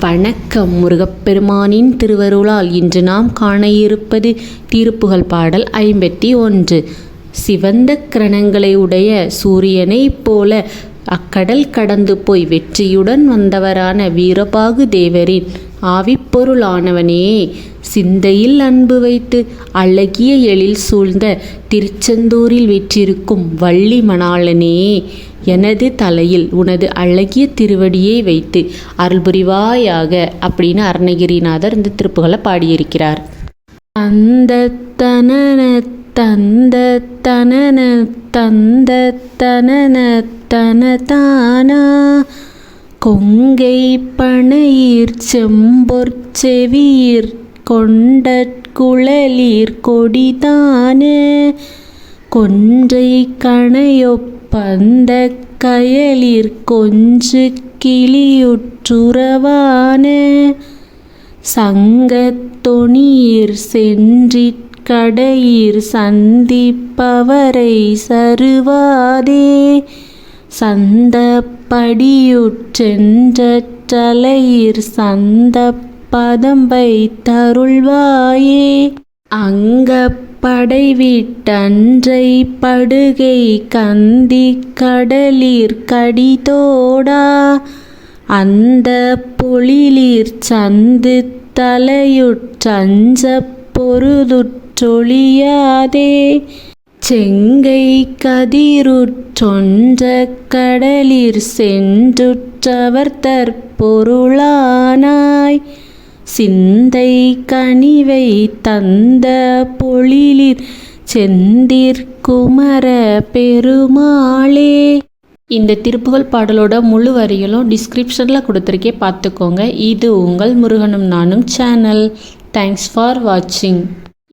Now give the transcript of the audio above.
வணக்கம் முருகப்பெருமானின் திருவருளால் இன்று நாம் காண இருப்பது திருப்புகழ் பாடல் ஐம்பத்தி ஒன்று. சிவந்த கிரணங்களை உடைய சூரியனைப் போல அக்கடல் கடந்து போய் வெற்றியுடன் வந்தவரான வீரபாகு தேவரின் ஆவிப்பொருளானவனே. சிந்தையில் அன்பு வைத்து அழகிய எழில் சூழ்ந்த திருச்செந்தூரில் வீற்றிருக்கும் வள்ளி மணாளனே எனது தலையில் உனது அழகிய திருவடியை வைத்து அருள்புரிவாயாக அப்படின்னு அருணகிரிநாதர் இந்த திருப்புகளை பாடியிருக்கிறார். தந்த தனன தந்த தனன தந்த தனன தனதானா? கொங்கை பனையீர் செம்பொற் செவியீர் கொண்ட குழலீர் கொடிதானே கொன்றை கணையொப்பந்த கயலிற் கொஞ்சு கிளியுற்றுறவான சங்கத்தொணியிற் சென்றிற் கடையிற் சந்திப்பவரை சருவாதே? சந்தப்படியுற்றென்ற தலையிற் பதம் வைத்தருள்வாயே. தருள்வாயே அங்கப்படை விட்டன்றை படுகை கந்தி கடலிற் கடிதோடா. அந்த பொழிலிற் சந்து தலையுற்றஞ்ச பொருதுற்றொழியாதே செங்கை கதிருற்றொன்ற கடலிற் சென்றுற்றவர் தற்பொருளானாய் சிந்தை கனிவை தந்த பொழிலிற் செந்திற்குமர பெருமாளே. இந்த திருப்புகழ் பாடலோட முழு வரிகளும் டிஸ்கிரிப்ஷனில் கொடுத்துருக்கே பார்த்துக்கோங்க இது உங்கள் முருகனும் நானும் சேனல் தேங்க்ஸ் ஃபார் வாட்சிங்